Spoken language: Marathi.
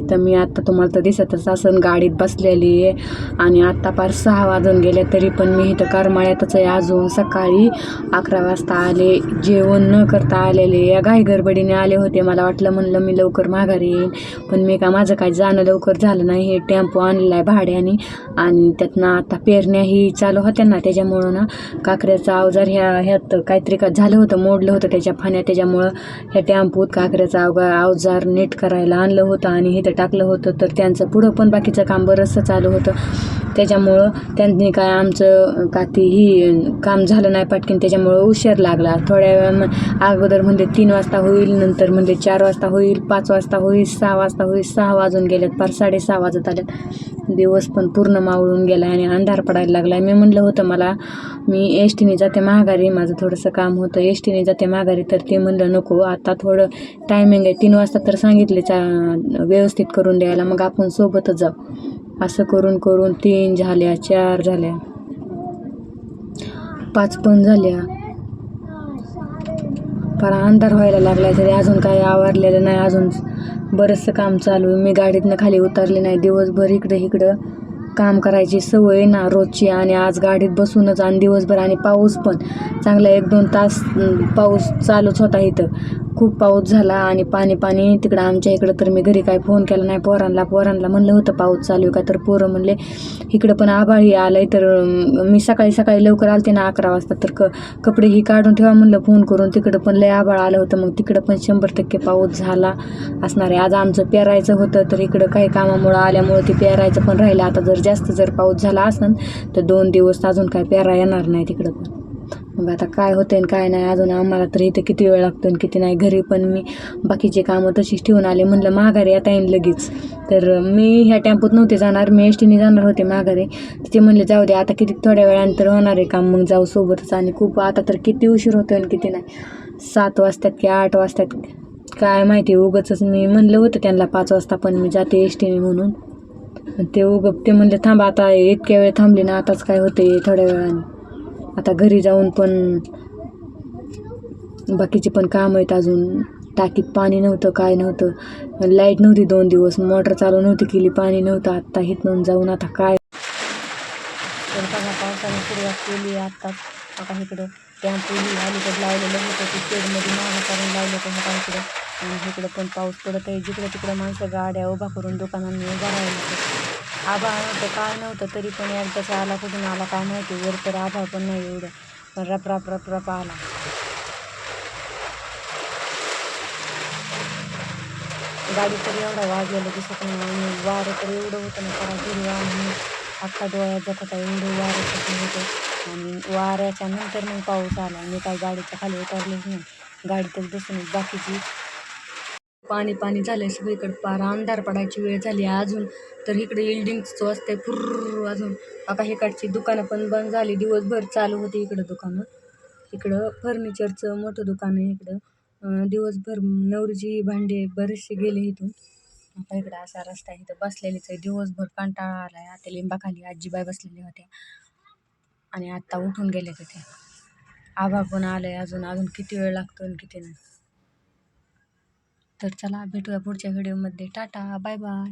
इथं मी आत्ता तुम्हाला तर दिसतच असन गाडीत बसलेली आहे. आणि आत्ता पार सहा वाजून गेले तरी पण मी इथं करमाळ्यातच आहे. अजून सकाळी अकरा वाजता आले. जेवण न करता आलेले. या घाई गडबडीने आले होते. मला वाटलं म्हणलं मी लवकर माघारी येईन. पण मी का माझं काय जाणं लवकर झालं नाही. हे टेम्पो आणलेला आहे भाड्याने. आणि त्यातनं आता पेरण्याही चालू होत्या ना. त्याच्यामुळं ना काकऱ्याचा अवजार ह्या ह्यात काहीतरी का झालं होतं मोडलं होतं त्याच्या फाण्या. त्याच्यामुळं ह्या टेम्पोत काकऱ्याचा अवगा अवजार नीट करायला आणलं होतं. आणि इथं टाकलं होतं तर त्यांचं पुढं पण बाकीचं काम बरंचसं चालू होतं. त्याच्यामुळं त्यांनी काय आमचं का ही काम झालं नाही पाटकीन त्याच्यामुळं उशीर लागला. थोड्या वेळा मग अगोदर म्हणजे तीन वाजता होईल नंतर म्हणजे चार वाजता होईल पाच वाजता होईल सहा वाजता होईल सहा वाजून गेल्यात पार साडेसहा वाजत आल्यात दिवस पण पूर्ण मावळून गेला आणि अंधार पडायला लागला. मी म्हणलं होतं मला मी एस टीने जाते माघारी माझं थोडंसं काम होतं एस टीने जाते माघारी तर ते म्हणलं नको आता थोडं टायमिंग आहे. तीन वाजता तर सांगितले चा व्यवस्थित व्यवस्थित करून द्यायला मग आपण सोबतच जाऊ. असं करून करून तीन झाल्या चार झाल्या. पाच पण झाल्या. फार अंधार व्हायला लागला तरी अजून काही आवरलेलं नाही अजून बरंचसं काम चालू आहे. मी गाडीतनं खाली उतरले नाही. दिवसभर इकडं इकडं काम करायची सवय ना रोजची आणि आज गाडीत बसूनच आणि दिवसभर आणि पाऊस पण चांगला एक दोन तास पाऊस चालूच होता इथं. खूप पाऊस झाला आणि पाणी पाणी. तिकडं आमच्या इकडं तर मी घरी काय फोन केला नाही. पोरांना पोरांना म्हणलं होतं पाऊस चालू आहे का? तर पोरं म्हणले इकडं पण आभाळी आलंय. तर मी सकाळी सकाळी लवकर आलते ना अकरा वाजता. तर क कपडे ही काढून ठेवा म्हणलं फोन करून. तिकडं पण लय आभाळ आलं होतं. मग तिकडं पण शंभर टक्के पाऊस झाला असणार आहे. आज आमचं पेरायचं होतं तर इकडं काही कामामुळं आल्यामुळं ते पेरायचं पण राहिलं. आता जर जास्त जर पाऊस झाला असेल तर दोन दिवस अजून काय पेरा येणार नाही तिकडं पण. मग आता काय होतं आणि काय नाही अजून आम्हाला तर इथं किती वेळ लागतो आणि किती नाही घरी पण मी बाकीचे कामं तशीच ठेवून आले. म्हणलं माघारी आता येईन लगेच. तर मी ह्या टेम्पोत नव्हते जाणार मी एस टीने जाणार होते माघारी. तिथे म्हणले जाऊ दे आता किती थोड्या वेळानंतर होणार आहे काम मग जाऊ सोबतच. आणि खूप आता तर किती उशीर होतो आणि किती नाही. सात वाजतात की आठ वाजतात काय माहिती उगच मी म्हणलं होतं त्यांना पाच वाजता पण मी जाते एस टीने म्हणून. ते उग ते म्हणले थांबा आता इतक्या वेळ थांबली ना आताच काय होते थोड्या वेळाने. आता घरी जाऊन पण बाकीचे पण काम आहेत अजून. टाकीत पाणी नव्हतं काय नव्हतं. लाइट नव्हती दोन दिवस. मोटर चालू नव्हती केली पाणी नव्हतं. आत्ता हिथून जाऊन आता काय? पावसाने सुरुवात केली आत्ता आता इकडं टॅम्पो ही अलीकडे लावलेलं होतं ते शेडमध्ये मागं करून लावलं होतं इकडं. आणि इकडं पण पाऊस पडत आहे जिकडं तिकडं माणसं गाड्या उभा करून दुकानांनी उभा राहिला आभाळ नव्हतं काय नव्हतं तरी पण एकदाचा आला कुठून आला काय माहिती वर तर आभाळ पण नाही एवढं. पण रप रप रप रप आला. गाडी तर एवढा वाजलेला दिसत नाही आणि वारं तर एवढं होतं ना करा हिरवा आणि अख्खा डोळ्यात जखता एवढं वारं होतं. आणि वाऱ्याच्या नंतर मग पाऊस आला मी काय गाडीच्या खाली उतरलेच नाही. गाडीतच बसून बाकीची पाणी पाणी झालंय सगळीकडे पारा अंधार पडायची वेळ झाली अजून. तर इकडे इल्डिंगचं असते फुर्र अजून. आता इकडची दुकानं पण बंद झाली दिवसभर चालू होती इकडं दुकानं. इकडं फर्निचरचं मोठं दुकान आहे इकडं. दिवसभर नवरीची भांडे बरेचसे गेले इथून. आता इकडं असा रस्ता आहे इथं बसलेलीच आहे. दिवसभर कंटाळा आहे. आता लिंबाखाली आजीबाई बसलेल्या होत्या. आणि आत्ता उठून गेले तिथे. आभा पण आलं आहे अजून. अजून किती वेळ लागतो आणि किती नाही. तर चला भेटूया पुढच्या व्हिडिओमध्ये टाटा बाय बाय